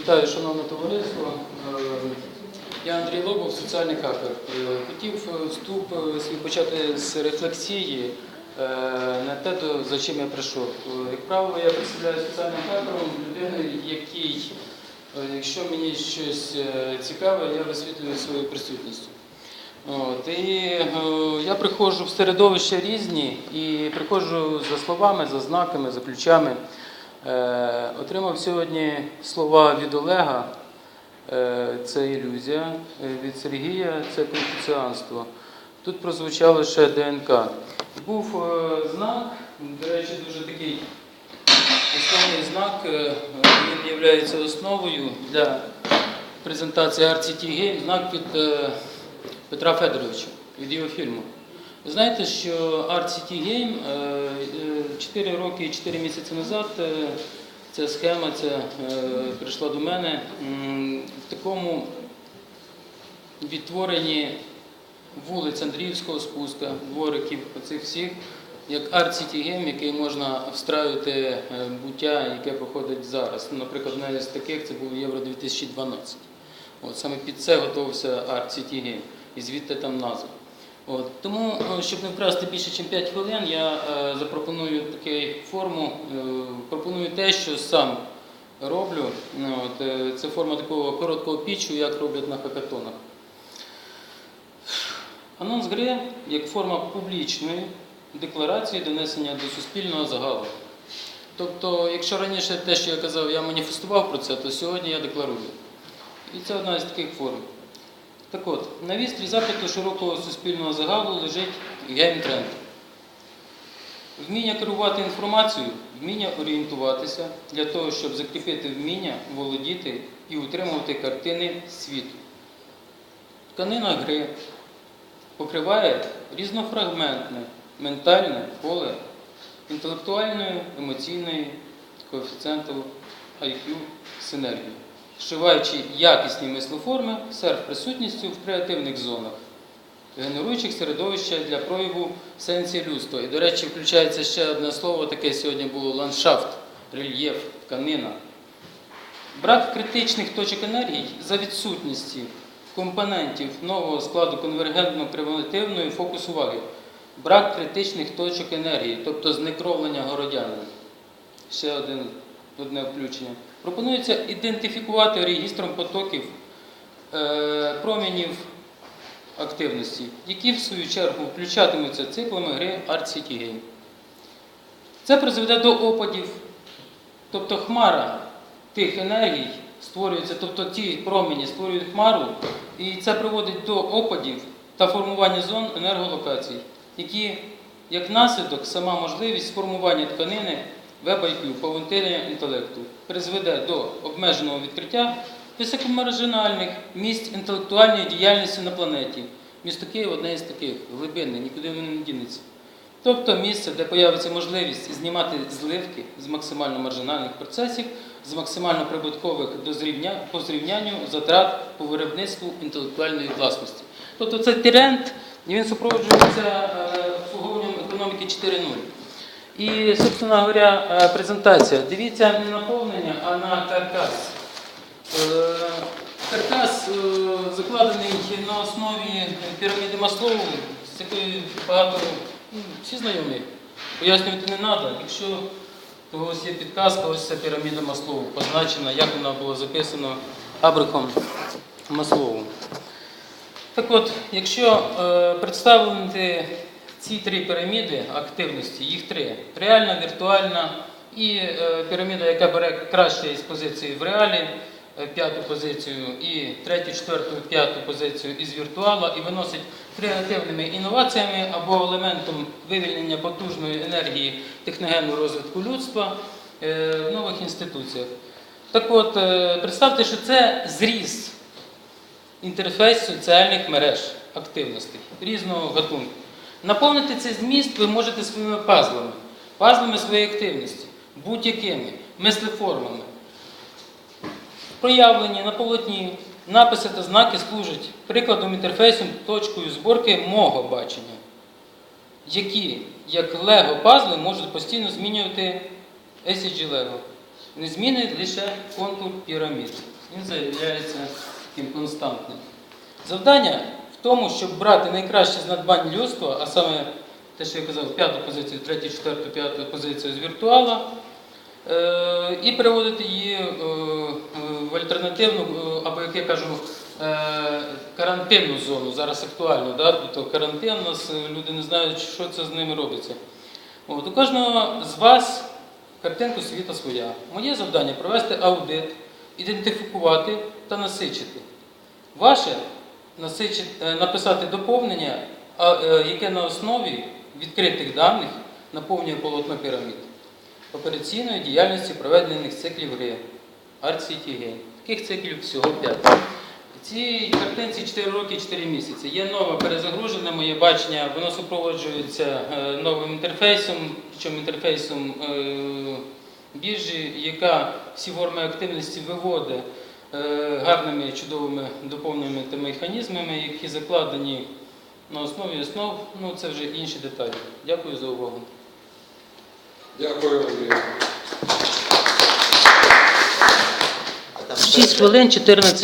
Вітаю, шановне товариство. Я Андрій Лобов, соціальний хакер. Хотів е, вступ е, свій почати з рефлексії е, на те, за чим я прийшов. Як правило, я представляю соціальним хакером людину, який, якщо мені щось цікаве, я висвітлюю своєю присутністю. От, і я приходжу в середовища різні і приходжу за словами, за знаками, за ключами. Е, отримав сьогодні слова від Олега, е, це ілюзія, е, від Сергія це конфуціанство. Тут прозвучало ще ДНК. Був знак, до речі, дуже такий основний знак, він є основою для презентації RCT Game, знак від Петра Федоровича, від його фільму. Ви знаєте, що RCT Game 4 роки і 4 місяці назад е, ця схема ця, е, прийшла до мене в такому відтворенні вулиць Андріївського спуска, двориків, оцих всіх, як RCT Game, який можна встраювати е, буття, яке проходить зараз. Ну, Наприклад, одна з таких це був Євро 2012. От, саме під це готувався RCT Game, і звідти там назва. От, тому, е, щоб не вкрасти більше, ніж 5 хвилин, я е, запропоную таку форму, е, пропоную те, що сам роблю. От, е, це форма такого короткого пічу, як роблять на хакатонах. Анонс гри як форма публічної декларації донесення до суспільного загалу. Тобто, якщо раніше те, що я казав, я маніфестував про це, то сьогодні я декларую. І це одна з таких форм. Так от, на вістрі запиту широкого суспільного загалу лежить гейм-тренд. Вміння керувати інформацією, вміння орієнтуватися для того, щоб закріпити вміння володіти і утримувати картини світу. Тканина гри покриває різнофрагментне ментальне поле інтелектуальної, емоційної коефіцієнту IQ синергії, зшиваючи якісні мислоформи серф-присутністю в креативних зонах, генеруючих середовище для прояву сенсі людства. І, до речі, включається ще одне слово, таке сьогодні було ландшафт, рельєф, тканина. Брак критичних точок енергії за відсутності компонентів нового складу конвергентно-превентивної фокус уваги. Брак критичних точок енергії, тобто знекровлення городянина. Ще один, одне включення. Пропонується ідентифікувати регістром потоків е, промінів активності, які в свою чергу включатимуться циклами гри Art City Game. Це призведе до опадів, тобто хмара тих енергій створюється, тобто ті промені створюють хмару, і це приводить до опадів та формування зон енерголокацій, які, як наслідок, сама можливість сформування тканини веб-IQ, інтелекту, призведе до обмеженого відкриття високомаржинальних місць інтелектуальної діяльності на планеті. Місто Київ одне із таких, глибинне, нікуди воно не дінеться. Тобто місце, де появиться можливість знімати зливки з максимально маржинальних процесів, з максимально прибуткових до зрівня... по зрівнянню затрат по виробництву інтелектуальної власності. Тобто це тренд, він супроводжується е, обслуговуванням економіки 4.0. І, собственно говоря, е, презентація. Дивіться не наповнення, а на каркас. Е, Каркас е, закладений на основі піраміди Маслоу, з якою багато ну, всі знайомі. Пояснювати не треба. Якщо у когось є підказка, ось ця піраміда Маслоу позначена, як вона була записана Абрахом Маслоу. Так от, якщо представити ці три піраміди активності, їх три: реальна, віртуальна і е, піраміда, яка бере краще із позиції в реалі, е, п'яту позицію, і третю, четверту, п'яту позицію із віртуала, і виносить креативними інноваціями або елементом вивільнення потужної енергії техногенного розвитку людства е, в нових інституціях. Так от, представте, що це зріз інтерфейс соціальних мереж активностей різного гатунку. Наповнити цей зміст ви можете своїми пазлами, пазлами своєї активності, будь-якими мислеформами. Проявлені на полотні, написи та знаки служать прикладом інтерфейсом, точкою зборки мого бачення, які, як лего пазли, можуть постійно змінювати SCG Lego. Не змінить лише контур піраміди. Він заявляється таким константним. Завдання тому, щоб брати найкраще з надбань людства, а саме те, що я казав, п'яту позицію, третю, четверту, п'яту позицію з віртуала, е, і переводити її е, в альтернативну, е, або як я кажу, карантинну зону. Зараз актуально, да? тобто карантин, у нас люди не знають, що це з ними робиться. От, у кожного з вас картинка світа своя. Моє завдання провести аудит, ідентифікувати та насичити. Ваше написати доповнення, е, яке на основі відкритих даних наповнює полотно пірамід операційної діяльності проведених циклів гри ArtCity Таких циклів всього 5. Цій картинці 4 роки і 4 місяці. Є нова перезагружена моє бачення, воно супроводжується е, новим інтерфейсом, причому інтерфейсом е, біржі, яка всі форми активності виводить е, гарними чудовими доповненими механізмами, які закладені на основі основ. Ну це вже інші деталі. Дякую за увагу. Дякую, Андрій. 6 хвилин 14